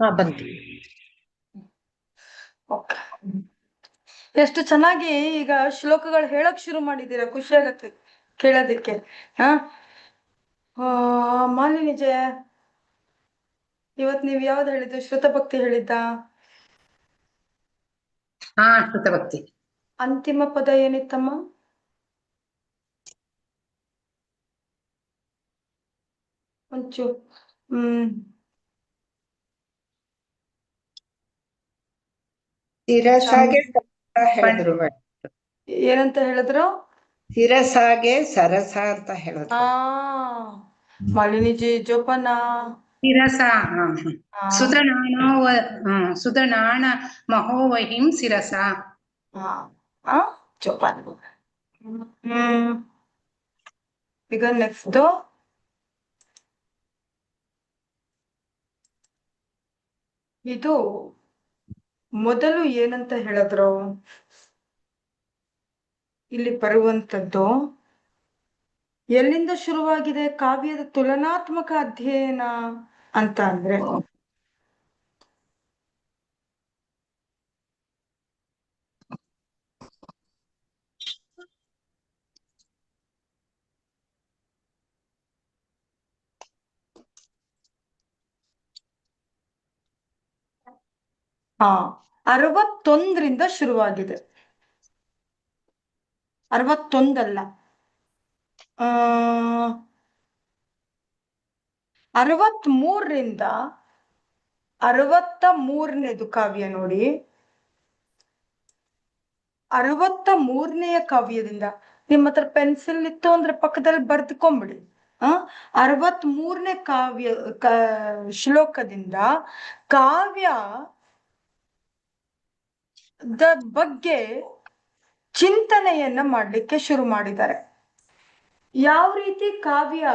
ಹಾ ಬಂತು ಎಷ್ಟು ಚೆನ್ನಾಗಿ ಈಗ ಶ್ಲೋಕಗಳು ಹೇಳಕ್ ಶುರು ಮಾಡಿದೀರ ಖುಷಿ ಆಗತ್ತೆ ಕೇಳೋದಿಕ್ಕೆ. ಹಾ? ಮಾಲಿನಿ ಜಯ ಇವತ್ ನೀವ್ ಯಾವ್ದು ಹೇಳಿದ್ದು? ಶ್ರುತ ಭಕ್ತಿ ಹೇಳಿದ್ದ? ಹಾ ಶ್ರುತಭಕ್ತಿ. ಅಂತಿಮ ಪದ ಏನಿತ್ತಮ್ಮ? ಒಂಚೂರು ಹ್ಮ್. ಶಿರಸಾಗೆ ಹೇಳಿದ್ರು ಏನಂತ ಹೇಳಿದ್ರು? ಶಿರಸಾಗೆ ಸರಸ ಅಂತ ಹೇಳಿದ್ರು. ಆ ಮಾಲಿನಿಜಿ ಜೋಪಾನ. ಶಿರಸ ಸುಧನಾಣ ಸುಧನಾಣೋ ಮಹೋವಹಿಂ ಶಿರಸ ಜೋಪಾನ ಈಗ ನೆಕ್ಸ್ಟ್ ಇದು ಮೊದಲು ಏನಂತ ಹೇಳಿದ್ರು? ಇಲ್ಲಿ ಬರುವಂಥದ್ದು ಎಲ್ಲಿಂದ ಶುರುವಾಗಿದೆ? ಕಾವ್ಯದ ತುಲನಾತ್ಮಕ ಅಧ್ಯಯನ ಅಂತ ಅಂದ್ರೆ ಹಾ, ಅರವತ್ತೊಂದರಿಂದ ಶುರುವಾಗಿದೆ. ಅರವತ್ತೊಂದಲ್ಲ. ಆ ಅರವತ್ ಮೂರರಿಂದ ಅರವತ್ತ ಮೂರನೇದು ಕಾವ್ಯ ನೋಡಿ. ಅರವತ್ತ ಮೂರನೆಯ ಕಾವ್ಯದಿಂದ ನಿಮ್ಮ ಹತ್ರ ಪೆನ್ಸಿಲ್ ಇತ್ತು ಅಂದ್ರೆ ಪಕ್ಕದಲ್ಲಿ ಬರ್ದ್ಕೊಂಡ್ಬಿಡಿ ಆ ಅರವತ್ ಮೂರನೇ ಕಾವ್ಯ ಶ್ಲೋಕದಿಂದ ಕಾವ್ಯ ದ ಬಗ್ಗೆ ಚಿಂತನೆಯನ್ನ ಮಾಡ್ಲಿಕ್ಕೆ ಶುರು ಮಾಡಿದ್ದಾರೆ. ಯಾವ ರೀತಿ ಕಾವ್ಯ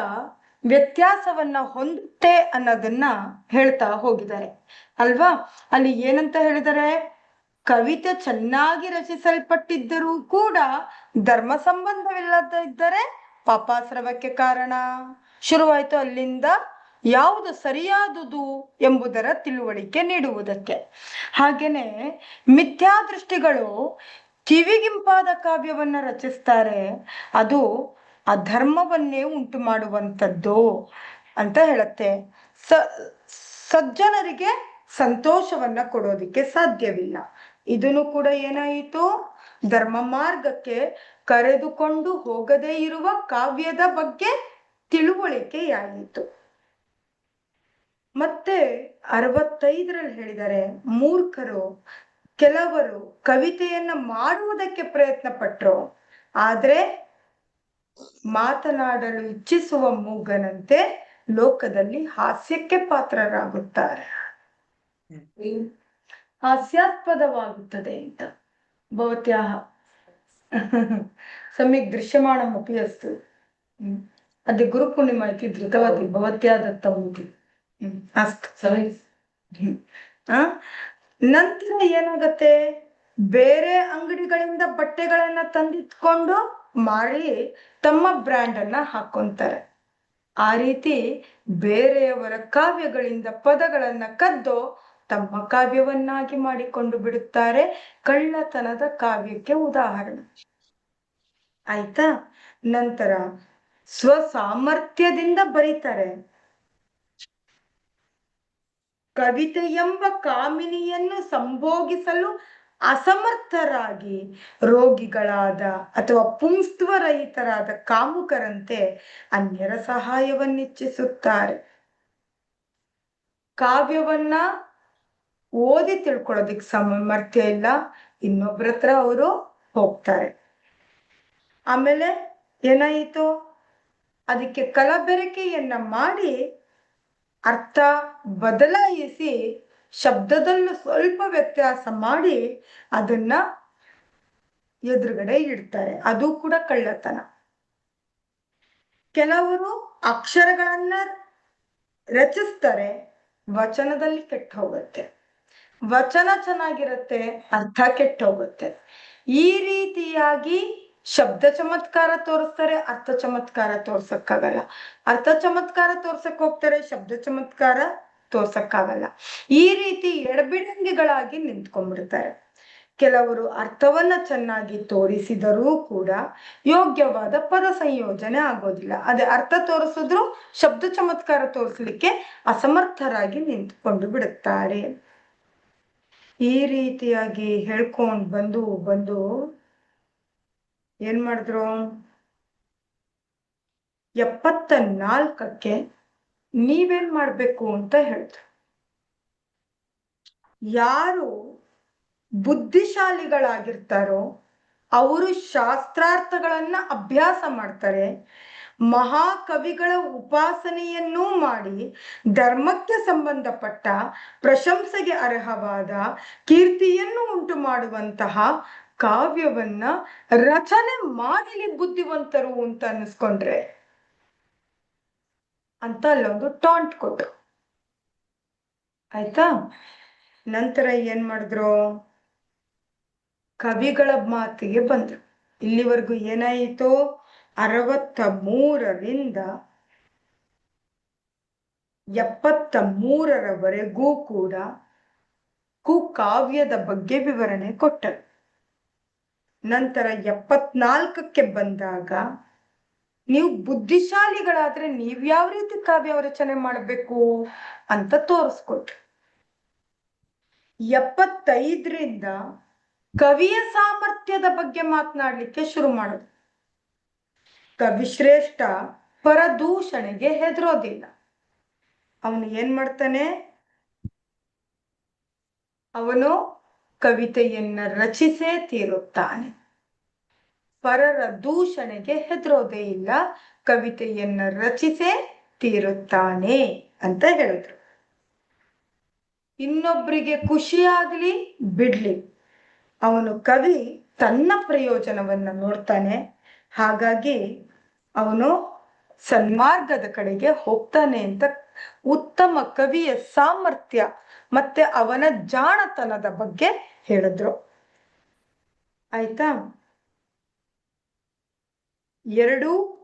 ವ್ಯತ್ಯಾಸವನ್ನ ಹೊಂದುತ್ತೆ ಅನ್ನೋದನ್ನ ಹೇಳ್ತಾ ಹೋಗಿದ್ದಾರೆ. ಅಲ್ವಾ? ಅಲ್ಲಿ ಏನಂತ ಹೇಳಿದರೆ, ಕವಿತೆ ಚೆನ್ನಾಗಿ ರಚಿಸಲ್ಪಟ್ಟಿದ್ದರೂ ಕೂಡ ಧರ್ಮ ಸಂಬಂಧವಿಲ್ಲದ ಇದ್ದರೆ ಕಾರಣ. ಶುರುವಾಯ್ತು ಅಲ್ಲಿಂದ ಯಾವುದು ಸರಿಯಾದುದು ಎಂಬುದರ ತಿಳುವಳಿಕೆ ನೀಡುವುದಕ್ಕೆ. ಹಾಗೇನೆ ಮಿಥ್ಯಾದೃಷ್ಟಿಗಳು ಕಿವಿಗಿಂಪಾದ ಕಾವ್ಯವನ್ನ ರಚಿಸ್ತಾರೆ, ಅದು ಅಧರ್ಮವನ್ನೇ ಉಂಟು ಮಾಡುವಂಥದ್ದು ಅಂತ ಹೇಳುತ್ತೆ. ಸ, ಸಜ್ಜನರಿಗೆ ಸಂತೋಷವನ್ನ ಕೊಡೋದಿಕ್ಕೆ ಸಾಧ್ಯವಿಲ್ಲ. ಇದನ್ನು ಕೂಡ ಏನಾಯಿತು? ಧರ್ಮ ಮಾರ್ಗಕ್ಕೆ ಕರೆದುಕೊಂಡು ಹೋಗದೇ ಇರುವ ಕಾವ್ಯದ ಬಗ್ಗೆ ತಿಳುವಳಿಕೆಯಾಯಿತು. ಮತ್ತೆ ಅರವತ್ತೈದರಲ್ಲಿ ಹೇಳಿದ್ದಾರೆ, ಮೂರ್ಖರು, ಕೆಲವರು ಕವಿತೆಯನ್ನ ಮಾಡುವುದಕ್ಕೆ ಪ್ರಯತ್ನ ಪಟ್ರು ಆದ್ರೆ ಮಾತನಾಡಲು ಇಚ್ಛಿಸುವ ಮೂಗನಂತೆ ಲೋಕದಲ್ಲಿ ಹಾಸ್ಯಕ್ಕೆ ಪಾತ್ರರಾಗುತ್ತಾರೆ. ಹಾಸ್ಯಾಸ್ಪದವಾಗುತ್ತದೆ ಅಂತ. ಭವತ್ಯಾಹ. ಸಮ್ಯಕ್ ದೃಶ್ಯಮಾಣಮಪಿ ಅಸ್ತು ಹ್ಮ್. ಅದೇ ಗುರುಪೂರ್ಣಿಮಾ ಇತಿ ಧೃತವತಿ ಭವತ್ಯಾ ಅಸ್ತು ನಂತರ ಏನಾಗತ್ತೆ? ಬೇರೆ ಅಂಗಡಿಗಳಿಂದ ಬಟ್ಟೆಗಳನ್ನ ತಂದಿಟ್ಕೊಂಡು ಮಾಡಿ ತಮ್ಮ ಬ್ರ್ಯಾಂಡ್ ಅನ್ನ ಹಾಕೊಂತಾರೆ. ಆ ರೀತಿ ಬೇರೆಯವರ ಕಾವ್ಯಗಳಿಂದ ಪದಗಳನ್ನ ಕದ್ದು ತಮ್ಮ ಕಾವ್ಯವನ್ನಾಗಿ ಮಾಡಿಕೊಂಡು ಬಿಡುತ್ತಾರೆ. ಕಳ್ಳತನದ ಕಾವ್ಯಕ್ಕೆ ಉದಾಹರಣೆ. ಆಯ್ತಾ? ನಂತರ ಸ್ವಸಾಮರ್ಥ್ಯದಿಂದ ಬರೀತಾರೆ. ಕವಿತೆ ಎಂಬ ಕಾಮಿನಿಯನ್ನು ಸಂಭೋಗಿಸಲು ಅಸಮರ್ಥರಾಗಿ ರೋಗಿಗಳಾದ ಅಥವಾ ಪುಂಸ್ತ್ವರಹಿತರಾದ ಕಾಮುಕರಂತೆ ಅನ್ಯರ ಸಹಾಯವನ್ನಿಚ್ಛಿಸುತ್ತಾರೆ. ಕಾವ್ಯವನ್ನ ಓದಿ ತಿಳ್ಕೊಳ್ಳೋದಿಕ್ ಸಾಮರ್ಥ್ಯ ಇಲ್ಲ, ಇನ್ನೊಬ್ರ ಹತ್ರ ಅವರು ಹೋಗ್ತಾರೆ. ಆಮೇಲೆ ಏನಾಯಿತು? ಅದಕ್ಕೆ ಕಲಬೆರಕೆಯನ್ನ ಮಾಡಿ ಅರ್ಥ ಬದಲಾಯಿಸಿ ಶಬ್ದದಲ್ಲೂ ಸ್ವಲ್ಪ ವ್ಯತ್ಯಾಸ ಮಾಡಿ ಅದನ್ನ ಎದುರುಗಡೆ ಇಡ್ತಾರೆ. ಅದು ಕೂಡ ಕಳ್ಳತನ. ಕೆಲವರು ಅಕ್ಷರಗಳನ್ನ ರಚಿಸ್ತಾರೆ, ವಚನದಲ್ಲಿ ಕೆಟ್ಟ ಹೋಗುತ್ತೆ. ವಚನ ಚೆನ್ನಾಗಿರುತ್ತೆ, ಅರ್ಥ ಕೆಟ್ಟ ಹೋಗುತ್ತೆ. ಈ ರೀತಿಯಾಗಿ ಶಬ್ದ ಚಮತ್ಕಾರ ತೋರಿಸ್ತಾರೆ, ಅರ್ಥ ಚಮತ್ಕಾರ ತೋರ್ಸಕ್ಕಾಗಲ್ಲ. ಅರ್ಥ ಚಮತ್ಕಾರ ತೋರ್ಸಕ್ ಹೋಗ್ತಾರೆ, ಶಬ್ದ ಚಮತ್ಕಾರ ತೋರ್ಸಕ್ಕಾಗಲ್ಲ. ಈ ರೀತಿ ಎಡಬಿಡಂಗಿಗಳಾಗಿ ನಿಂತ್ಕೊಂಡ್ಬಿಡ್ತಾರೆ. ಕೆಲವರು ಅರ್ಥವನ್ನ ಚೆನ್ನಾಗಿ ತೋರಿಸಿದರೂ ಕೂಡ ಯೋಗ್ಯವಾದ ಪದ ಸಂಯೋಜನೆ ಆಗೋದಿಲ್ಲ. ಅದೇ ಅರ್ಥ ತೋರಿಸಿದ್ರು ಶಬ್ದ ಚಮತ್ಕಾರ ತೋರಿಸ್ಲಿಕ್ಕೆ ಅಸಮರ್ಥರಾಗಿ ನಿಂತ್ಕೊಂಡು ಬಿಡುತ್ತಾರೆ. ಈ ರೀತಿಯಾಗಿ ಹೇಳ್ಕೊಂಡ್ ಬಂದು ಬಂದು ಏನ್ ಮಾಡಿದ್ರು? ಎಪ್ಪತ್ತ ನಾಲ್ಕಕ್ಕೆ ನೀವೇನ್ ಮಾಡ್ಬೇಕು ಅಂತ ಹೇಳಿದ್ರು. ಯಾರು ಬುದ್ಧಿಶಾಲಿಗಳಾಗಿರ್ತಾರೋ, ಅವರು ಶಾಸ್ತ್ರಾರ್ಥಗಳನ್ನ ಅಭ್ಯಾಸ ಮಾಡ್ತಾರೆ, ಮಹಾಕವಿಗಳ ಉಪಾಸನೆಯನ್ನೂ ಮಾಡಿ ಧರ್ಮಕ್ಕೆ ಸಂಬಂಧಪಟ್ಟ ಪ್ರಶಂಸೆಗೆ ಅರ್ಹವಾದ ಕೀರ್ತಿಯನ್ನು ಉಂಟು ಮಾಡುವಂತಹ ಕಾವ್ಯವನ್ನ ರಚನೆ ಮಾಡಲಿ ಬುದ್ಧಿವಂತರು ಅಂತ ಅನ್ನಿಸ್ಕೊಂಡ್ರೆ ಅಂತ ಅಲ್ಲೊಂದು ಟಾಂಟ್ ಕೊಟ್ರು ಆಯ್ತಾ? ನಂತರ ಏನ್ ಮಾಡಿದ್ರು? ಕವಿಗಳ ಮಾತಿಗೆ ಬಂದ್ರು. ಇಲ್ಲಿವರೆಗೂ ಏನಾಯಿತು? ಅರವತ್ತ ಮೂರರಿಂದ ಎಪ್ಪತ್ತ ಮೂರರವರೆಗೂ ಕೂಡ ಕುಕಾವ್ಯದ ಬಗ್ಗೆ ವಿವರಣೆ ಕೊಟ್ಟರು. ನಂತರ ಎಪ್ಪತ್ನಾಲ್ಕಕ್ಕೆ ಬಂದಾಗ ನೀವು ಬುದ್ಧಿಶಾಲಿಗಳಾದ್ರೆ ನೀವ್ ಯಾವ ರೀತಿ ಕಾವ್ಯ ರಚನೆ ಮಾಡಬೇಕು ಅಂತ ತೋರಿಸ್ಕೊಟ್ರು. ಎಪ್ಪತ್ತೈದರಿಂದ ಕವಿಯ ಸಾಮರ್ಥ್ಯದ ಬಗ್ಗೆ ಮಾತನಾಡ್ಲಿಕ್ಕೆ ಶುರು ಮಾಡೋದು. ಕವಿಶ್ರೇಷ್ಠ ಪರದೂಷಣೆಗೆ ಹೆದರೋದಿಲ್ಲ. ಅವನು ಏನ್ ಮಾಡ್ತಾನೆ? ಅವನು ಕವಿತೆಯನ್ನ ರಚಿಸೇ ತೀರುತ್ತಾನೆ. ಪರರ ದೂಷಣೆಗೆ ಹೆದರೋದೇ ಇಲ್ಲ, ಕವಿತೆಯನ್ನ ರಚಿಸೇ ತೀರುತ್ತಾನೆ ಅಂತ ಹೇಳಿದ್ರು. ಇನ್ನೊಬ್ರಿಗೆ ಖುಷಿಯಾಗ್ಲಿ ಬಿಡ್ಲಿ. ಅವನು ಕವಿ ತನ್ನ ಪ್ರಯೋಜನವನ್ನ ನೋಡ್ತಾನೆ. ಹಾಗಾಗಿ ಅವನು ಸನ್ಮಾರ್ಗದ ಕಡೆಗೆ ಹೋಗ್ತಾನೆ ಅಂತ ಉತ್ತಮ ಕವಿಯ ಸಾಮರ್ಥ್ಯ ಮತ್ತೆ ಅವನ ಜಾಣತನದ ಬಗ್ಗೆ ಹೇಳಿದ್ರು. ಆಯ್ತಾ? ಎರಡು,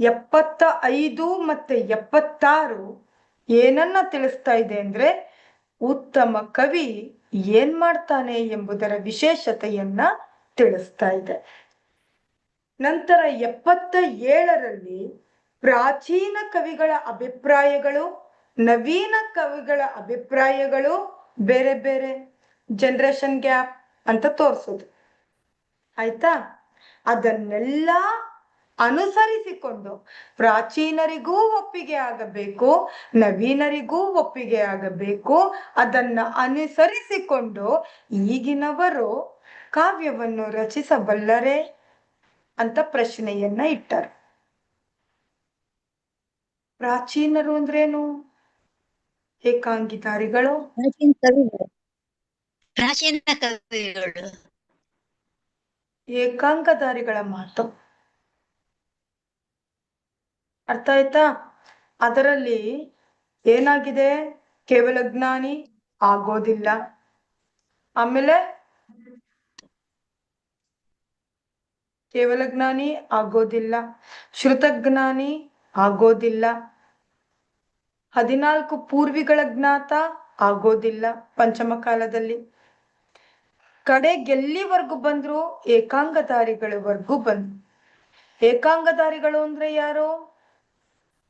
ಎಪ್ಪತ್ತ ಐದು ಮತ್ತೆ ಎಪ್ಪತ್ತಾರು ಏನನ್ನ ತಿಳಿಸ್ತಾ ಇದೆ ಅಂದ್ರೆ ಉತ್ತಮ ಕವಿ ಏನ್ ಮಾಡ್ತಾನೆ ಎಂಬುದರ ವಿಶೇಷತೆಯನ್ನ ತಿಳಿಸ್ತಾ ಇದೆ. ನಂತರ ಎಪ್ಪತ್ತ ಏಳರಲ್ಲಿ ಪ್ರಾಚೀನ ಕವಿಗಳ ಅಭಿಪ್ರಾಯಗಳು ನವೀನ ಕವಿಗಳ ಅಭಿಪ್ರಾಯಗಳು ಬೇರೆ ಬೇರೆ ಜನರೇಷನ್ ಗ್ಯಾಪ್ ಅಂತ ತೋರಿಸೋದು. ಆಯ್ತಾ? ಅದನ್ನೆಲ್ಲ ಅನುಸರಿಸಿಕೊಂಡು ಪ್ರಾಚೀನರಿಗೂ ಒಪ್ಪಿಗೆ ಆಗಬೇಕು, ನವೀನರಿಗೂ ಒಪ್ಪಿಗೆ ಆಗಬೇಕು, ಅದನ್ನ ಅನುಸರಿಸಿಕೊಂಡು ಈಗಿನವರು ಕಾವ್ಯವನ್ನು ರಚಿಸಬಲ್ಲರೆ ಅಂತ ಪ್ರಶ್ನೆಯನ್ನ ಇಟ್ಟರು. ಪ್ರಾಚೀನರು ಅಂದ್ರೇನು? ಏಕಾಂಗಿಧಾರಿಗಳು ಪ್ರಾಚೀನ ಕವಿಗಳು. ಪ್ರಾಚೀನ ಕವಿಗಳು. ಮಾತು. ಅರ್ಥ ಆಯ್ತಾ? ಅದರಲ್ಲಿ ಏನಾಗಿದೆ? ಕೇವಲ ಜ್ಞಾನಿ ಆಗೋದಿಲ್ಲ. ಆಮೇಲೆ? ಕೇವಲ ಜ್ಞಾನಿ ಆಗೋದಿಲ್ಲ. ಶ್ರುತಜ್ಞಾನಿ ಆಗೋದಿಲ್ಲ. ಹದಿನಾಲ್ಕು ಪೂರ್ವಿಗಳ ಜ್ಞಾತ ಆಗೋದಿಲ್ಲ ಪಂಚಮ ಕಾಲದಲ್ಲಿ ಕಡೆ ಗೆಲ್ಲಿವರೆಗೂ ಬಂದ್ರು ಏಕಾಂಗಧಾರಿಗಳವರೆಗೂ ಬಂದ್ರು ಏಕಾಂಗಧಾರಿಗಳು ಅಂದ್ರೆ ಯಾರು?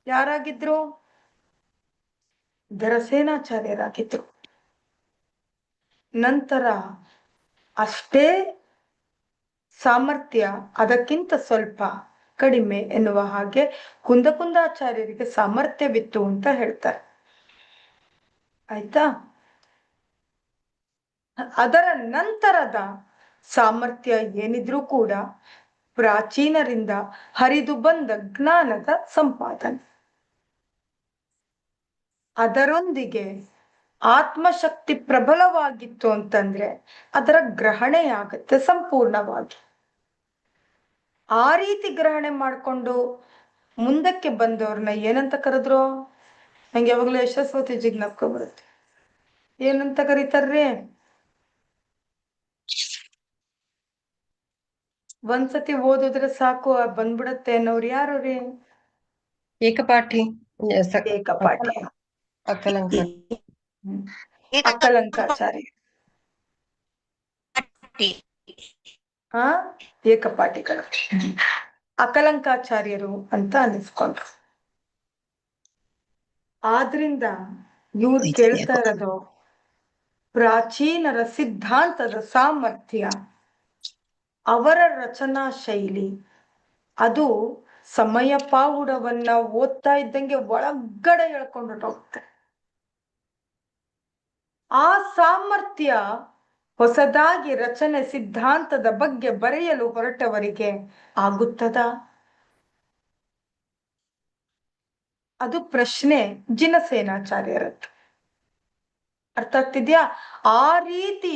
ಯಾರಾಗಿದ್ರು? ಧರಸೇನಾಚಾರ್ಯರಾಗಿದ್ರು. ನಂತರ ಅಷ್ಟೇ ಸಾಮರ್ಥ್ಯ, ಅದಕ್ಕಿಂತ ಸ್ವಲ್ಪ ಕಡಿಮೆ ಎನ್ನುವ ಹಾಗೆ ಕುಂದಕುಂದಾಚಾರ್ಯರಿಗೆ ಸಾಮರ್ಥ್ಯವಿತ್ತು ಅಂತ ಹೇಳ್ತಾರೆ. ಆಯ್ತಾ? ಅದರ ನಂತರದ ಸಾಮರ್ಥ್ಯ ಏನಿದ್ರೂ ಕೂಡ ಪ್ರಾಚೀನರಿಂದ ಹರಿದು ಬಂದ ಜ್ಞಾನದ ಸಂಪಾದನೆ. ಅದರೊಂದಿಗೆ ಆತ್ಮಶಕ್ತಿ ಪ್ರಬಲವಾಗಿತ್ತು ಅಂತಂದ್ರೆ ಅದರ ಗ್ರಹಣೆಯಾಗತ್ತೆ ಸಂಪೂರ್ಣವಾಗಿ. ಆ ರೀತಿ ಗ್ರಹಣೆ ಮಾಡ್ಕೊಂಡು ಮುಂದಕ್ಕೆ ಬಂದವ್ರನ್ನ ಏನಂತ ಕರೆದ್ರು? ನಂಗೆ ಯಾವಾಗಲೂ ಯಶಸ್ವತಿ ಜಿಜ್ಞಾಪಕ ಬರುತ್ತೆ. ಏನಂತ ಕರೀತಾರ್ರಿ? ಒಂದ್ಸತಿ ಓದಿದ್ರೆ ಸಾಕು ಬಂದ್ಬಿಡತ್ತೆ ಅನ್ನೋರು ಯಾರು ರೀ? ಏಕಪಾಠಿ. ಏಕಪಾಠಿ. ಅಕಲಂಕ ಹ್ಮ್. ಅಕಲಂಕಾಚಾರ್ಯ ಏಕಪಾಠಿಗಳು. ಅಕಲಂಕಾಚಾರ್ಯರು ಅಂತ ಅನ್ನಿಸ್ಕೊಂಡ್ರು ಆದ್ರಿಂದ ಇವ್ರು ಕೇಳ್ತಾ ಇರೋದು ಪ್ರಾಚೀನರ ಸಿದ್ಧಾಂತದ ಸಾಮರ್ಥ್ಯ ಅವರ ರಚನಾ ಶೈಲಿ ಅದು ಸಮಯ ಪಾವುಡವನ್ನ ಓದ್ತಾ ಇದ್ದಂಗೆ ಒಳಗಡೆ ಹೇಳ್ಕೊಂಡು ಹೋಗುತ್ತೆ ಆ ಸಾಮರ್ಥ್ಯ ಹೊಸದಾಗಿ ರಚನೆ ಸಿದ್ಧಾಂತದ ಬಗ್ಗೆ ಬರೆಯಲು ಹೊರಟವರಿಗೆ ಆಗುತ್ತದ? ಅದು ಪ್ರಶ್ನೆ ಜಿನಸೇನಾಚಾರ್ಯರದ್ದು. ಅರ್ಥ ಆಗ್ತಿದ್ಯಾ? ಆ ರೀತಿ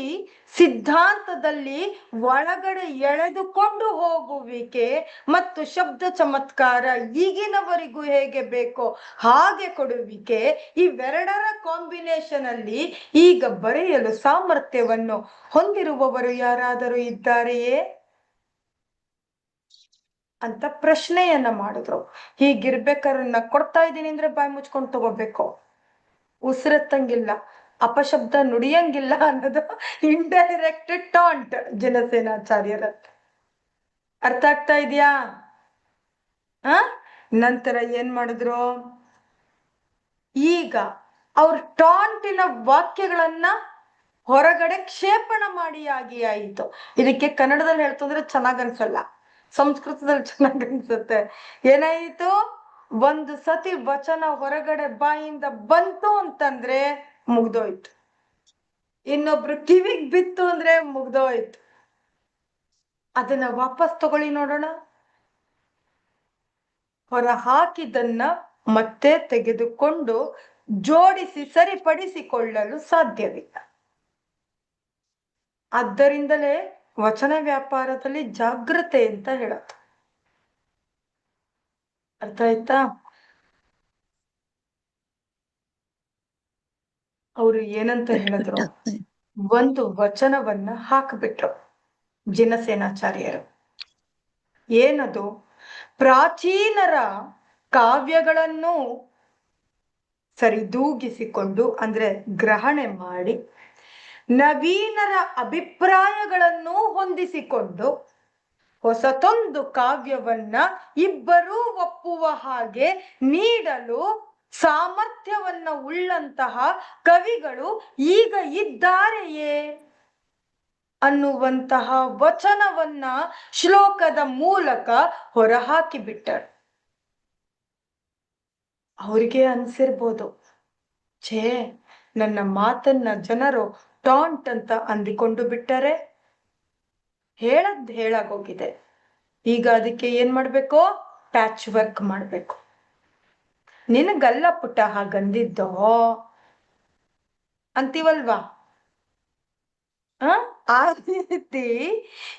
ಸಿದ್ಧಾಂತದಲ್ಲಿ ಒಳಗಡೆ ಎಳೆದುಕೊಂಡು ಹೋಗುವಿಕೆ ಮತ್ತು ಶಬ್ದ ಚಮತ್ಕಾರ ಈಗಿನವರಿಗೂ ಹೇಗೆ ಬೇಕೋ ಹಾಗೆ ಕೊಡುವಿಕೆ ಇವೆರಡರ ಕಾಂಬಿನೇಷನ್ ಅಲ್ಲಿ ಈಗ ಬರೆಯಲು ಸಾಮರ್ಥ್ಯವನ್ನು ಹೊಂದಿರುವವರು ಯಾರಾದರೂ ಇದ್ದಾರೆಯೇ? ಅಂತ ಪ್ರಶ್ನೆಯನ್ನ ಮಾಡಿದ್ರು. ಹೀಗಿರ್ಬೇಕಾರನ್ನ ಕೊಡ್ತಾ ಇದ್ದೀನಿ ಅಂದ್ರೆ ಬಾಯಿ ಮುಚ್ಕೊಂಡು ತಗೋಬೇಕು. ಉಸಿರತ್ತಂಗಿಲ್ಲ. ಅಪಶಬ್ದ ನುಡಿಯಂಗಿಲ್ಲ ಅನ್ನೋದು ಇಂಡೈರೆಕ್ಟ್ ಟಾಂಟ್ ಜನಸೇನಾಚಾರ್ಯರ ಅರ್ಥ ಆಗ್ತಾ ಇದೆಯಾ? ಆ ನಂತರ ಏನ್ ಮಾಡಿದ್ರು? ಈಗ ಅವ್ರ ಟಾಂಟಿನ ವಾಕ್ಯಗಳನ್ನ ಹೊರಗಡೆ ಕ್ಷೇಪಣ ಮಾಡಿ ಆಗಿ ಆಯಿತು. ಇದಕ್ಕೆ ಕನ್ನಡದಲ್ಲಿ ಹೇಳ್ತಂದ್ರೆ ಚೆನ್ನಾಗ್ ಅನ್ಸಲ್ಲ. ಸಂಸ್ಕೃತದಲ್ಲಿ ಚೆನ್ನಾಗ್ ಅನ್ಸುತ್ತೆ. ಏನಾಯಿತು? ಒಂದು ಸತಿ ವಚನ ಹೊರಗಡೆ ಬಾಯಿಂದ ಬಂತು ಅಂತಂದ್ರೆ ಮುಗ್ದೋಯ್ತು. ಇನ್ನೊಬ್ರು ಕಿವಿಗ್ ಬಿತ್ತು ಅಂದ್ರೆ ಮುಗ್ದೋಯ್ತು. ಅದನ್ನ ವಾಪಸ್ ತಗೊಳ್ಳಿ ನೋಡೋಣ. ಹೊರ ಹಾಕಿದನ್ನ ಮತ್ತೆ ತೆಗೆದುಕೊಂಡು ಜೋಡಿಸಿ ಸರಿಪಡಿಸಿಕೊಳ್ಳಲು ಸಾಧ್ಯವಿಲ್ಲ. ಆದ್ದರಿಂದಲೇ ವಚನ ವ್ಯಾಪಾರದಲ್ಲಿ ಜಾಗ್ರತೆ ಅಂತ ಹೇಳೋದು. ಅರ್ಥ ಆಯ್ತಾ? ಅವರು ಏನಂತ ಹೇಳಿದ್ರು? ಒಂದು ವಚನವನ್ನ ಹಾಕ್ಬಿಟ್ರು ಜಿನಸೇನಾಚಾರ್ಯರು. ಏನದು? ಪ್ರಾಚೀನರ ಕಾವ್ಯಗಳನ್ನು ಸರಿದೂಗಿಸಿಕೊಂಡು ಅಂದ್ರೆ ಗ್ರಹಣೆ ಮಾಡಿ, ನವೀನರ ಅಭಿಪ್ರಾಯಗಳನ್ನು ಹೊಂದಿಸಿಕೊಂಡು, ಹೊಸತೊಂದು ಕಾವ್ಯವನ್ನ ಇಬ್ಬರೂ ಒಪ್ಪುವ ಹಾಗೆ ನೀಡಲು ಸಾಮರ್ಥ್ಯವನ್ನ ಉಳ್ಳಂತಹ ಕವಿಗಳು ಈಗ ಇದ್ದಾರೆಯೇ? ಅನ್ನುವಂತಹ ವಚನವನ್ನ ಶ್ಲೋಕದ ಮೂಲಕ ಹೊರಹಾಕಿಬಿಟ್ಟರು. ಅವ್ರಿಗೆ ಅನ್ಸಿರ್ಬೋದು, ಛೇ, ನನ್ನ ಮಾತನ್ನ ಜನರು ಟಾಂಟ್ ಅಂತ ಅಂದಿಕೊಂಡು ಬಿಟ್ಟರೆ? ಹೇಳದ್ ಹೇಳಾಗೋಗಿದೆ. ಈಗ ಅದಕ್ಕೆ ಏನ್ ಮಾಡ್ಬೇಕು? ಪ್ಯಾಚ್ ವರ್ಕ್ ಮಾಡ್ಬೇಕು. ನಿನಗಲ್ಲ ಪುಟ್ಟ ಹಾಗಂದಿದ್ದೋ? ಅಂತೀವಲ್ವಾ? ಆ? ರೀತಿ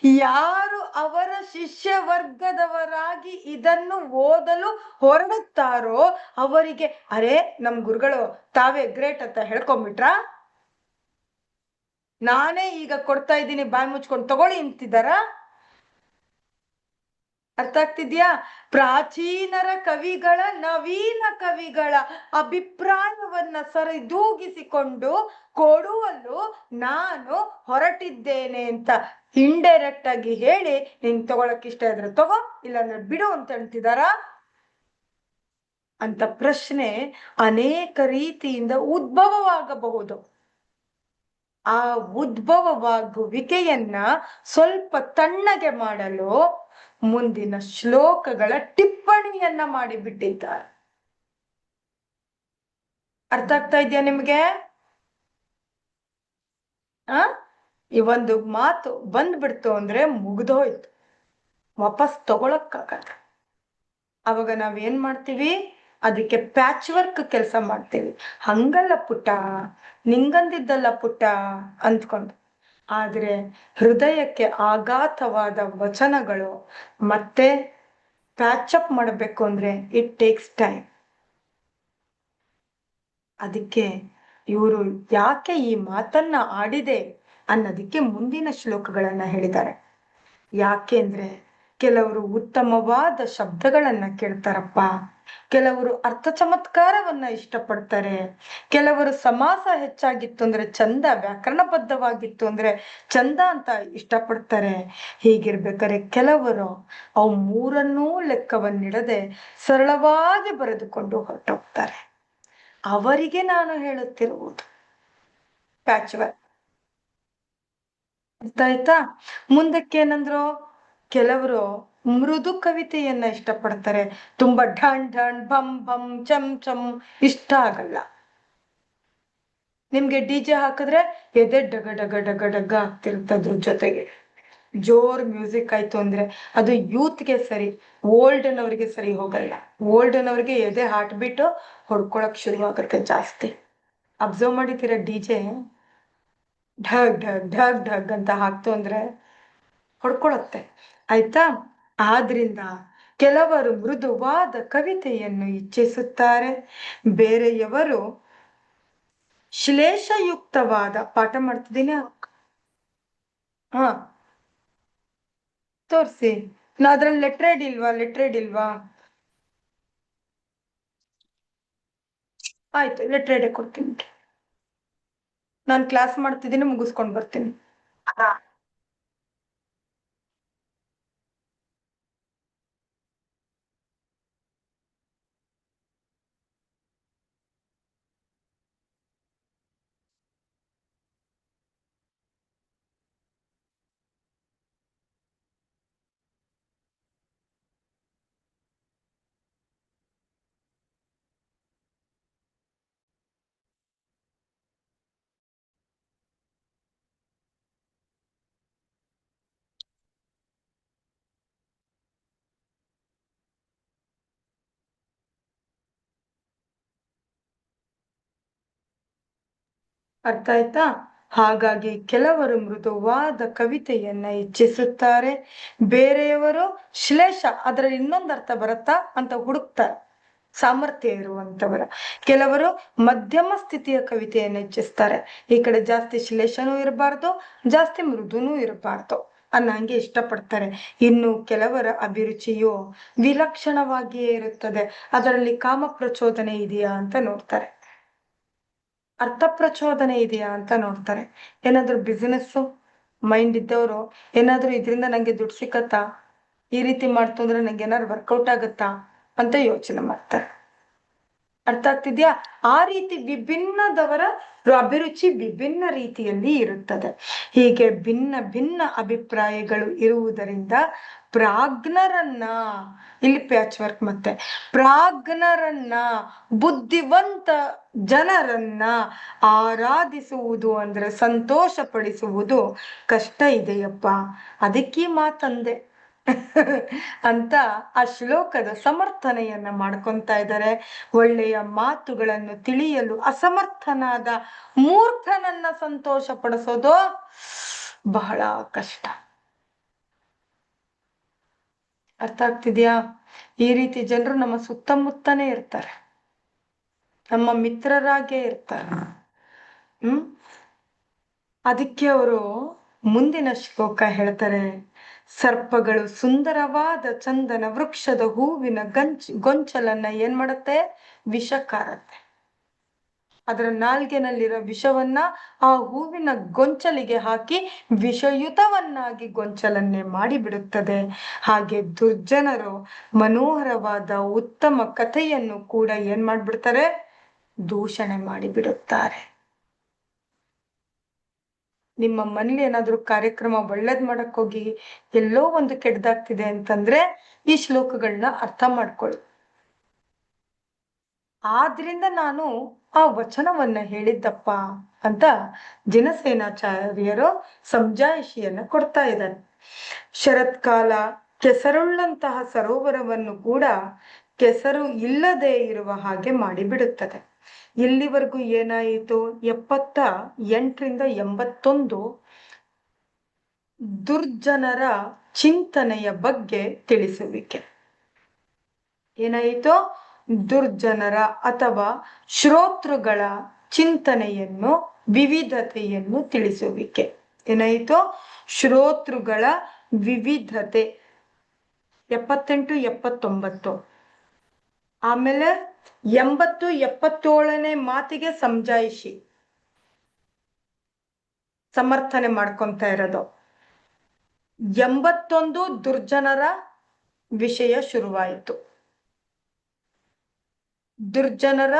ಯಾರು ಅವರ ಶಿಷ್ಯ ವರ್ಗದವರಾಗಿ ಇದನ್ನು ಓದಲು ಹೊರಡುತ್ತಾರೋ ಅವರಿಗೆ, ಅರೆ, ನಮ್ ಗುರುಗಳು ತಾವೇ ಗ್ರೇಟ್ ಅಂತ ಹೇಳ್ಕೊಂಬಿಟ್ರ? ನಾನೇ ಈಗ ಕೊಡ್ತಾ ಇದ್ದೀನಿ ಬಾಯಿ ಮುಚ್ಕೊಂಡು ತಗೊಳ್ಳಿ ಅಂತಿದ್ದಾರ? ಅರ್ಥ ಆಗ್ತಿದ್ಯಾ? ಪ್ರಾಚೀನರ ಕವಿಗಳ, ನವೀನ ಕವಿಗಳ ಅಭಿಪ್ರಾಯವನ್ನ ಸರಿದೂಗಿಸಿಕೊಂಡು ಕೊಡುವಲ್ಲೂ ನಾನು ಹೊರಟಿದ್ದೇನೆ ಅಂತ ಇಂಡೈರೆಕ್ಟ್ ಆಗಿ ಹೇಳಿ ನಿನ್ ತಗೊಳಕ್ ಇಷ್ಟ ಇದ್ರೆ ತಗೋ, ಇಲ್ಲಾಂದ್ರೆ ಬಿಡು ಅಂತ ಹೇಳ್ತಿದಾರಾ? ಅಂತ ಪ್ರಶ್ನೆ ಅನೇಕ ರೀತಿಯಿಂದ ಉದ್ಭವವಾಗಬಹುದು. ಆ ಉದ್ಭವವಾಗುವಿಕೆಯನ್ನ ಸ್ವಲ್ಪ ತಣ್ಣಗೆ ಮಾಡಲು ಮುಂದಿನ ಶ್ಲೋಕಗಳ ಟಿಪ್ಪಣಿಯನ್ನ ಮಾಡಿಬಿಟ್ಟಿದ್ದಾರೆ. ಅರ್ಥ ಆಗ್ತಾ ಇದೆಯಾ ನಿಮ್ಗೆ? ಆ? ಈ ಒಂದು ಮಾತು ಬಂದ್ಬಿಡ್ತು ಅಂದ್ರೆ ಮುಗ್ದೋಯ್ತು. ವಾಪಸ್ ತಗೊಳಕ್ಕಾಗಲ್ಲ. ಅವಾಗ ನಾವೇನ್ ಮಾಡ್ತೀವಿ? ಅದಕ್ಕೆ ಪ್ಯಾಚ್ ವರ್ಕ್ ಕೆಲಸ ಮಾಡ್ತೀವಿ. ಹಂಗಲ್ಲ ಪುಟ್ಟ, ನಿಂಗಂದಿದ್ದಲ್ಲ ಪುಟ್ಟ ಅಂದ್ಕೊಂಡು. ಆದ್ರೆ ಹೃದಯಕ್ಕೆ ಆಘಾತವಾದ ವಚನಗಳು ಮತ್ತೆ ಪ್ಯಾಚಪ್ ಮಾಡಬೇಕು ಅಂದ್ರೆ ಇಟ್ ಟೇಕ್ಸ್ ಟೈಮ್ ಅದಕ್ಕೆ ಇವರು ಯಾಕೆ ಈ ಮಾತನ್ನ ಆಡಿದೆ ಅನ್ನೋದಕ್ಕೆ ಮುಂದಿನ ಶ್ಲೋಕಗಳನ್ನ ಹೇಳಿದ್ದಾರೆ. ಯಾಕೆ ಅಂದ್ರೆ ಕೆಲವರು ಉತ್ತಮವಾದ ಶಬ್ದಗಳನ್ನ ಕೇಳ್ತಾರಪ್ಪ. ಕೆಲವರು ಅರ್ಥ ಚಮತ್ಕಾರವನ್ನ ಇಷ್ಟಪಡ್ತಾರೆ. ಕೆಲವರು ಸಮಾಸ ಹೆಚ್ಚಾಗಿತ್ತು ಅಂದ್ರೆ ಚಂದ ವ್ಯಾಕರಣಬದ್ಧವಾಗಿತ್ತು ಅಂದ್ರೆ ಚಂದ ಅಂತ ಇಷ್ಟಪಡ್ತಾರೆ. ಹೀಗಿರ್ಬೇಕಾದ್ರೆ ಕೆಲವರು ಅವು ಮೂರನ್ನೂ ಲೆಕ್ಕವನ್ನಿಡದೆ ಸರಳವಾಗಿ ಬರೆದುಕೊಂಡು ಹೊರಟೋಗ್ತಾರೆ. ಅವರಿಗೆ ನಾನು ಹೇಳುತ್ತಿರುವುದು. ಪ್ಯಾಚ್ ವರ್ಕ್ ಆಯ್ತಾ? ಮುಂದಕ್ಕೆ ಏನಂದ್ರು? ಕೆಲವರು ಮೃದು ಕವಿತೆಯನ್ನ ಇಷ್ಟಪಡ್ತಾರೆ. ತುಂಬಾ ಢಣ್ ಢಣ್ ಬಂ ಬಂ ಚಮ್ ಚಂ ಇಷ್ಟ ಆಗಲ್ಲ. ನಿಮ್ಗೆ ಡಿ ಜೆ ಹಾಕಿದ್ರೆ ಎದೆ ಡಗ ಡಗ ಡಗ ಡಗ ಆಗ್ತಿರ್ತದ್ರ ಜೊತೆಗೆ. ಜೋರ್ ಮ್ಯೂಸಿಕ್ ಆಯ್ತು ಅಂದ್ರೆ ಅದು ಯೂತ್ಗೆ ಸರಿ ಓಲ್ಡ್ ಅನ್ನೋರಿಗೆ ಸರಿ ಹೋಗಲ್ಲ. ಓಲ್ಡ್ ಅನ್ನೋರಿಗೆ ಎದೆ ಹಾಟ್ ಬಿಟ್ಟು ಹೊಡ್ಕೊಳಕ್ ಶುರು ಜಾಸ್ತಿ. ಅಬ್ಸರ್ವ್ ಮಾಡಿದ್ದೀರ ಡಿ ಜೆ? ಢಗ್ ಢಗ್ ಢಗ್ ಢಗ್ ಅಂತ ಹಾಕ್ತು ಅಂದ್ರೆ ಹೊಡ್ಕೊಳತ್ತೆ. ಆಯ್ತಾ? ಆದ್ರಿಂದ ಕೆಲವರು ಮೃದುವಾದ ಕವಿತೆಯನ್ನು ಇಚ್ಛಿಸುತ್ತಾರೆ. ಬೇರೆಯವರು ಶ್ಲೇಷಯುಕ್ತವಾದ ಪಾಠ ಮಾಡ್ತಿದ್ದೀನಿ. ಹಾ. ತೋರ್ಸಿ. ನಾ ಅದ್ರಲ್ಲಿ ಲೆಟ್ರೇಡ್ ಇಲ್ವಾ ಲೆಟ್ರೇಡ್ ಇಲ್ವಾ ಆಯ್ತು ಲೆಟ್ರೇಡೇ ಕೊಡ್ತೀನಿ. ನಾನು ಕ್ಲಾಸ್ ಮಾಡ್ತಿದ್ದೀನಿ, ಮುಗಿಸ್ಕೊಂಡು ಬರ್ತೀನಿ. ಅರ್ಥ ಆಯ್ತಾ ಹಾಗಾಗಿ ಕೆಲವರು ಮೃದುವಾದ ಕವಿತೆಯನ್ನ ಇಚ್ಛಿಸುತ್ತಾರೆ. ಬೇರೆಯವರು ಶ್ಲೇಷ ಅದರ ಇನ್ನೊಂದು ಅರ್ಥ ಬರುತ್ತಾ? ಅಂತ ಹುಡುಕ್ತಾರೆ. ಸಾಮರ್ಥ್ಯ ಇರುವಂತವರ ಕೆಲವರು ಮಧ್ಯಮ ಸ್ಥಿತಿಯ ಕವಿತೆಯನ್ನು ಇಚ್ಛಿಸ್ತಾರೆ. ಈ ಕಡೆ ಜಾಸ್ತಿ ಶ್ಲೇಷನೂ ಇರಬಾರ್ದು, ಜಾಸ್ತಿ ಮೃದುನೂ ಇರಬಾರ್ದು ಅನ್ನಂಗೆ ಇಷ್ಟಪಡ್ತಾರೆ. ಇನ್ನು ಕೆಲವರ ಅಭಿರುಚಿಯು ವಿಲಕ್ಷಣವಾಗಿಯೇ ಇರುತ್ತದೆ. ಅದರಲ್ಲಿ ಕಾಮ ಪ್ರಚೋದನೆ ಇದೆಯಾ ಅಂತ ನೋಡ್ತಾರೆ. ಅರ್ಥ ಪ್ರಚೋದನೆ ಇದೆಯಾ ಅಂತ ನೋಡ್ತಾರೆ. ಏನಾದ್ರು ಬಿಸಿನೆಸ್ ಮೈಂಡ್ ಇದ್ದವರು ಏನಾದ್ರು ಇದರಿಂದ ನಂಗೆ ದುಡ್ಡು ಸಿಕ್ಕತ್ತಾ? ಈ ರೀತಿ ಮಾಡ್ತು ಅಂದ್ರೆ ನಂಗೆ ಏನಾದ್ರು ವರ್ಕೌಟ್ ಆಗತ್ತಾ? ಅಂತ ಯೋಚನೆ ಮಾಡ್ತಾರೆ. ಅರ್ಥ ಆಗ್ತಿದ್ಯಾ? ಆ ರೀತಿ ವಿಭಿನ್ನದವರ ಅಭಿರುಚಿ ವಿಭಿನ್ನ ರೀತಿಯಲ್ಲಿ ಇರುತ್ತದೆ. ಹೀಗೆ ಭಿನ್ನ ಭಿನ್ನ ಅಭಿಪ್ರಾಯಗಳು ಇರುವುದರಿಂದ ಪ್ರಾಜ್ಞರನ್ನ, ಇಲ್ಲಿ ಪ್ಯಾಚ್ ವರ್ಕ್ ಮತ್ತೆ, ಪ್ರಾಜ್ಞರನ್ನ, ಬುದ್ಧಿವಂತ ಜನರನ್ನ ಆರಾಧಿಸುವುದು ಅಂದ್ರೆ ಸಂತೋಷ ಪಡಿಸುವುದು ಕಷ್ಟ ಇದೆಯಪ್ಪ. ಅದಕ್ಕೆ ಮಾತಂದೆ. ಅಂತ ಆ ಶ್ಲೋಕದ ಸಮರ್ಥನೆಯನ್ನ ಮಾಡ್ಕೊಂತ ಇದ್ದಾರೆ. ಒಳ್ಳೆಯ ಮಾತುಗಳನ್ನು ತಿಳಿಯಲು ಅಸಮರ್ಥನಾದ ಮೂರ್ಖನನ್ನ ಸಂತೋಷ ಪಡಿಸೋದು ಬಹಳ ಕಷ್ಟ. ಅರ್ಥ ಆಗ್ತಿದ್ಯಾ? ಈ ರೀತಿ ಜನರು ನಮ್ಮ ಸುತ್ತಮುತ್ತನೇ ಇರ್ತಾರೆ. ನಮ್ಮ ಮಿತ್ರರಾಗೇ ಇರ್ತಾರೆ. ಹ್ಮ್? ಅದಕ್ಕೆ ಅವರು ಮುಂದಿನ ಶ್ಲೋಕ ಹೇಳ್ತಾರೆ. ಸರ್ಪಗಳು ಸುಂದರವಾದ ಚಂದನ ವೃಕ್ಷದ ಹೂವಿನ ಗಂಚ್ ಗೊಂಚಲನ್ನ ಏನ್ ಮಾಡುತ್ತೆ? ವಿಷ ಕಾರತ್ತೆ ಅದರ ನಾಲ್ಗೆನಲ್ಲಿರೋ ವಿಷವನ್ನ ಆ ಹೂವಿನ ಗೊಂಚಲಿಗೆ ಹಾಕಿ ವಿಷಯುತವನ್ನಾಗಿ ಗೊಂಚಲನ್ನೇ ಮಾಡಿಬಿಡುತ್ತದೆ. ಹಾಗೆ ದುರ್ಜನರು ಮನೋಹರವಾದ ಉತ್ತಮ ಕಥೆಯನ್ನು ಕೂಡ ಏನ್ ಮಾಡ್ಬಿಡ್ತಾರೆ? ದೂಷಣೆ ಮಾಡಿಬಿಡುತ್ತಾರೆ. ನಿಮ್ಮ ಮನೇಲಿ ಏನಾದ್ರೂ ಕಾರ್ಯಕ್ರಮ ಒಳ್ಳೇದ್ ಮಾಡಕ್ ಹೋಗಿ ಎಲ್ಲೋ ಒಂದು ಕೆಡ್ದಾಗ್ತಿದೆ ಅಂತಂದ್ರೆ ಈ ಶ್ಲೋಕಗಳನ್ನ ಅರ್ಥ ಮಾಡ್ಕೊಳ್ಳಿ. ಆದ್ರಿಂದ ನಾನು ಆ ವಚನವನ್ನ ಹೇಳಿದ್ದಪ್ಪ ಅಂತ ಜಿನಸೇನಾಚಾರ್ಯರು ಸಂಜಾಯಿಷಿಯನ್ನ ಕೊಡ್ತಾ ಇದ್ದಾರೆ. ಶರತ್ಕಾಲ ಕೆಸರುಳ್ಳಂತಹ ಸರೋವರವನ್ನು ಕೂಡ ಕೆಸರು ಇಲ್ಲದೆ ಇರುವ ಹಾಗೆ ಮಾಡಿಬಿಡುತ್ತದೆ. ಇಲ್ಲಿವರೆಗೂ ಏನಾಯಿತು? ಎಪ್ಪತ್ತ ಎಂಟರಿಂದ ಎಂಬತ್ತೊಂದು ದುರ್ಜನರ ಚಿಂತನೆಯ ಬಗ್ಗೆ ತಿಳಿಸುವಿಕೆ. ಏನಾಯಿತು? ದುರ್ಜನರ ಅಥವಾ ಶ್ರೋತೃಗಳ ಚಿಂತನೆಯನ್ನು, ವಿವಿಧತೆಯನ್ನು ತಿಳಿಸುವಿಕೆ. ಏನಾಯಿತು? ಶ್ರೋತೃಗಳ ವಿವಿಧತೆ. ಎಪ್ಪತ್ತೆಂಟು, ಎಪ್ಪತ್ತೊಂಬತ್ತು. ಆಮೇಲೆ ಎಂಬತ್ತು ಎಪ್ಪತ್ತೇಳನೇ ಮಾತಿಗೆ ಸಮಜಾಯಿಷಿ ಸಮರ್ಥನೆ ಮಾಡ್ಕೊಂತ ಇರೋದು. ಎಂಬತ್ತೊಂದು ದುರ್ಜನರ ವಿಷಯ ಶುರುವಾಯಿತು. ದುರ್ಜನರ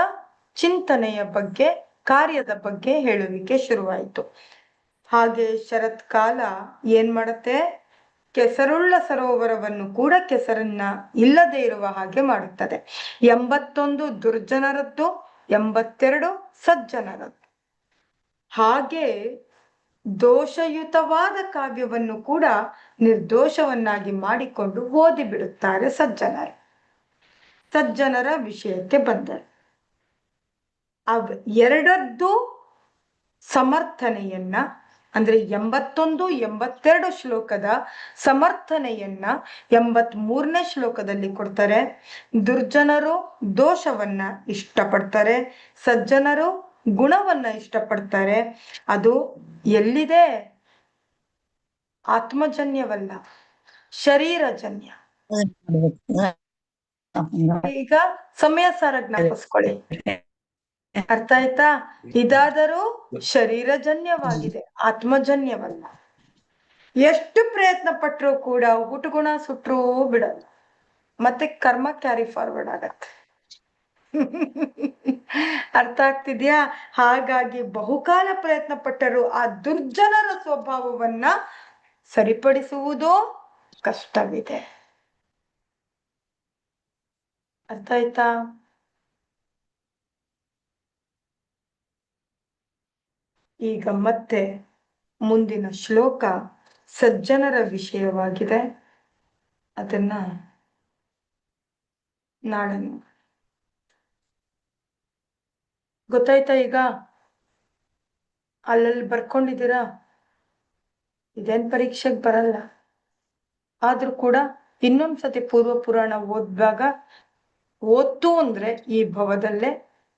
ಚಿಂತನೆಯ ಬಗ್ಗೆ, ಕಾರ್ಯದ ಬಗ್ಗೆ ಹೇಳುವಿಕೆ ಶುರುವಾಯಿತು. ಹಾಗೆ ಶರತ್ಕಾಲ ಏನ್ ಮಾಡತ್ತೆ? ಕೆಸರುಳ್ಳ ಸರೋವರವನ್ನು ಕೂಡ ಕೆಸರನ್ನ ಇಲ್ಲದೆ ಇರುವ ಹಾಗೆ ಮಾಡುತ್ತದೆ. ಎಂಬತ್ತೊಂದು ದುರ್ಜನರದ್ದು, ಎಂಬತ್ತೆರಡು ಸಜ್ಜನರದ್ದು. ಹಾಗೆ ದೋಷಯುತವಾದ ಕಾವ್ಯವನ್ನು ಕೂಡ ನಿರ್ದೋಷವನ್ನಾಗಿ ಮಾಡಿಕೊಂಡು ಓದಿ ಬಿಡುತ್ತಾರೆ ಸಜ್ಜನರು. ಸಜ್ಜನರ ವಿಷಯಕ್ಕೆ ಬಂದರು. ಅವ್ ಎರಡದ್ದು ಸಮರ್ಥನೆಯನ್ನ ಅಂದ್ರೆ ಎಂಬತ್ತೊಂದು ಎಂಬತ್ತೆರಡು ಶ್ಲೋಕದ ಸಮರ್ಥನೆಯನ್ನ ಎಂಬತ್ ಮೂರನೇ ಶ್ಲೋಕದಲ್ಲಿ ಕೊಡ್ತಾರೆ. ದುರ್ಜನರು ದೋಷವನ್ನ ಇಷ್ಟಪಡ್ತಾರೆ. ಸಜ್ಜನರು ಗುಣವನ್ನ ಇಷ್ಟಪಡ್ತಾರೆ. ಅದು ಎಲ್ಲಿದೆ? ಆತ್ಮಜನ್ಯವಲ್ಲ ಶರೀರಜನ್ಯ. ಈಗ ಸಮಯ ಸಾರ ಜ್ಞಾಪಿಸ್ಕೊಳ್ಳಿ. ಅರ್ಥ ಆಯ್ತಾ? ಇದಾದರೂ ಶರೀರಜನ್ಯವಾಗಿದೆ, ಆತ್ಮಜನ್ಯವಲ್ಲ. ಎಷ್ಟು ಪ್ರಯತ್ನ ಪಟ್ಟರು ಕೂಡ ಗುಣ ಸುಟ್ಟರೂ ಬಿಡಲ್ಲ. ಮತ್ತೆ ಕರ್ಮ ಕ್ಯಾರಿ ಫಾರ್ವರ್ಡ್ ಆಗತ್ತೆ. ಅರ್ಥ ಆಗ್ತಿದ್ಯಾ? ಹಾಗಾಗಿ ಬಹುಕಾಲ ಪ್ರಯತ್ನ ಪಟ್ಟರು ಆ ದುರ್ಜನರ ಸ್ವಭಾವವನ್ನ ಸರಿಪಡಿಸುವುದು ಕಷ್ಟವಿದೆ. ಅರ್ಥ ಆಯ್ತಾ? ಈಗ ಮತ್ತೆ ಮುಂದಿನ ಶ್ಲೋಕ ಸಜ್ಜನರ ವಿಷಯವಾಗಿದೆ. ಅದನ್ನ ನಾಳೆ ಗೊತ್ತಾಯ್ತ ಈಗ? ಅಲ್ಲಲ್ಲಿ ಬರ್ಕೊಂಡಿದ್ದೀರಾ? ಇದೇನ್ ಪರೀಕ್ಷೆಗೆ ಬರಲ್ಲ. ಆದ್ರೂ ಕೂಡ ಇನ್ನೊಂದ್ಸತಿ ಪೂರ್ವ ಪುರಾಣ ಓದ್ದಾಗ ಓದ್ತು ಅಂದ್ರೆ ಈ ಭವದಲ್ಲೇ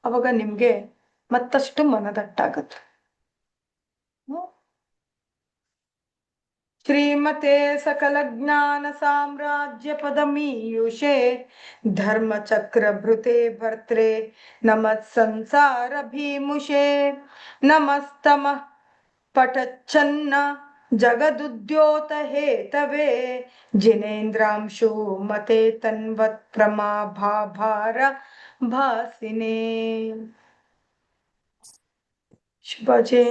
ಅವಾಗ ನಿಮ್ಗೆ ಮತ್ತಷ್ಟು ಮನದಟ್ಟಾಗತ್ತೆ. श्रीमते सकलज्ञानसाम्राज्यपदमीयुषे धर्मचक्रभृते भर्त्रे नमत्संसारभीमुषे नमस्तमः पठच्छन्न जगदुद्योतहेतवे जिनेन्द्रांशु मते तन्वत्प्रमाभाभार भासिने। शिवाजी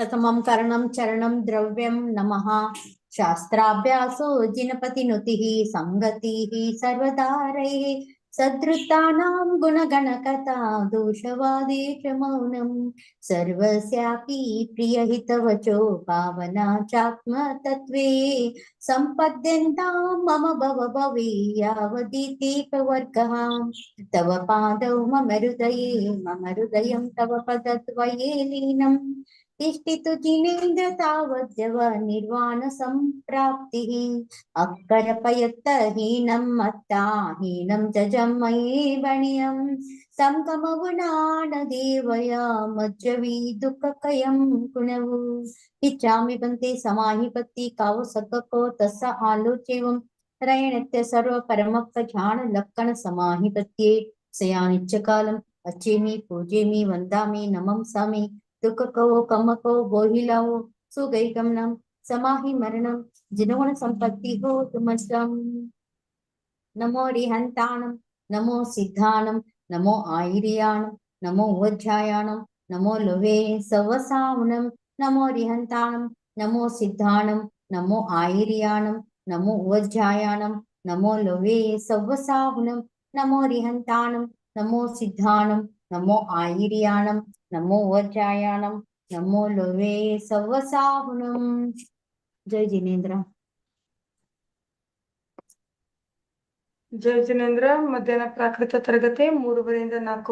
प्रथमं करणं चरणं द्रव्यं नमः। शास्त्राभ्यासो जिनपतिनुतिः सङ्गतिः सर्वदारैः सदृतानां गुणगणकथा दोषवादे च मौनं सर्वस्यापि प्रियहितवचो, भावना चात्मतत्त्वे। सम्पद्यन्तां मम भव भवे यावदिति तव पादौ मम हृदये, मम हृदयं तव पदद्वये लीनम्। तिष्ठितुचिनेन्द्र तावद्यव निर्वाणसम्प्राप्तिः अक्करपयत्तहीनं मत्ता हीनं च जम्मये वणियं तं कमगुणानदेवया मज्जवी दुःखकयं कुणवु इच्छामि पन्ते समाहिपत्ति कावो सकको तस्य आलोचेवं त्रयणत्य सर्वपरमप्रजाणलक्कणसमाहिपत्ये सयानिच्च कालम् अचेमि દુઃખ કહો કમ કહો ગોહિલાઓ સુગઈ ગમનમ સમાહી મરણમ જનગુણ સંપત્તિ હો તુમસ્તમ નમો રિહંતાણમ નમો સિદ્ધાણમ નમો આયર્યાણમ નમો ઉવધ્યાયાણમ નમો લુવે સવસાવનમ નમો રિહંતાણમ નમો સિદ્ધાણમ નમો આયર્યાણમ નમો ઉવધ્યાયાણમ નમો લુવે સવસાવનમ નમો રિહંતાણમ નમો સિદ્ધાણમ ನಮೋ ಆಯಿರಿಯಾಣಂ ನಮೋ ವಜ್ರಾಯಾಣಂ ನಮೋ ಲೋವೇ ಸವ್ವಸಾಹುಣಂ ಜೈ ಜಿನೇಂದ್ರ ಜಯ ಜಿನೇಂದ್ರ ಮಧ್ಯಾಹ್ನ ಪ್ರಾಕೃತ ತರಗತಿ ಮೂರುವರೆಯಿಂದ ನಾಲ್ಕು